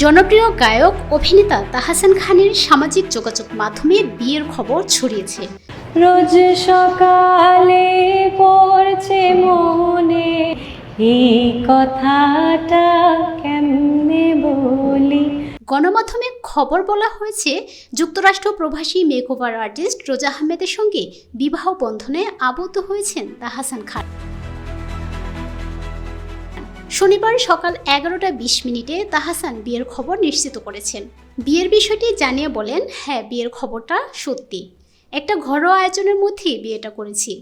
জনপ্রিয় গায়ক অভিনেতা তাহাসান খানের সামাজিক যোগাযোগ মাধ্যমে বিয়ের খবর ছড়িয়েছে। রোজ সকালে পড়ছে মনে এই কথাটা কেমনে বলি? গণমাধ্যমে খবর বলা হয়েছে, যুক্তরাষ্ট্র প্রবাসী মেকওভার আর্টিস্ট রোজা আহমেদের সঙ্গে বিবাহ বন্ধনে আবদ্ধ হয়েছেন তাহাসান খান। শনিবার সকাল এগারোটা বিশ মিনিটে তাহাসান বিয়ের খবর নিশ্চিত করেছেন। বিয়ের বিষয়টি জানিয়ে বলেন হ্যাঁ বিয়ের খবরটা সত্যি। একটা ঘরোয়া আয়োজনের মধ্যেই বিয়েটা করেছি।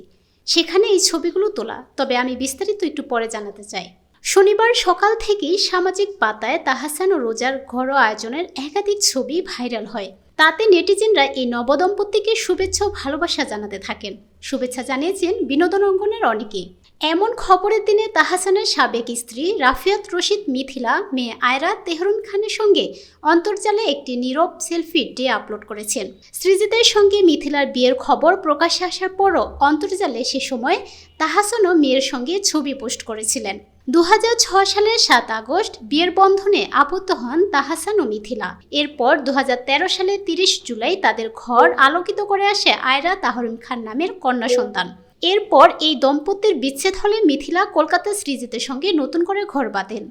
সেখানে এই ছবিগুলো তোলা। তবে আমি বিস্তারিত একটু পরে জানাতে চাই। শনিবার সকাল থেকেই সামাজিক পাতায় তাহাসান ও রোজার ঘরোয়া আয়োজনের একাধিক ছবি ভাইরাল হয়। তাতে নেটিজেনরা এই নবদম্পতিকে শুভেচ্ছা ও ভালোবাসা জানাতে থাকেন। শুভেচ্ছা জানিয়েছেন বিনোদন অঙ্গনের অনেকেই এমন খবরের দিনে তাহাসানের সাবেক স্ত্রী রাফিয়াত রশিদ মিথিলা, মেয়ে আয়রা তেহরুন খানের সঙ্গে অন্তর্জালে একটি নীরব সেলফি ডে আপলোড করেছেন। সৃজিতের সঙ্গে মিথিলার বিয়ের খবর প্রকাশ্যে আসার পরও অন্তর্জালে সে সময় তাহাসানও মেয়ের সঙ্গে ছবি পোস্ট করেছিলেন। দু হাজার ছয় সালের সাত আগস্ট বিয়ের বন্ধনে আবদ্ধ হন তাহাসান ও মিথিলা। এরপর দু সালের তিরিশ জুলাই তাদের ঘর আলোকিত করে আসে আয়রা তাহরিম খান নামের কন্যা সন্তান। এরপর এই দম্পতির বিচ্ছেদ হলে মিথিলা কলকাতা শ্রীজিতের সঙ্গে নতুন করে ঘর বাঁধেন।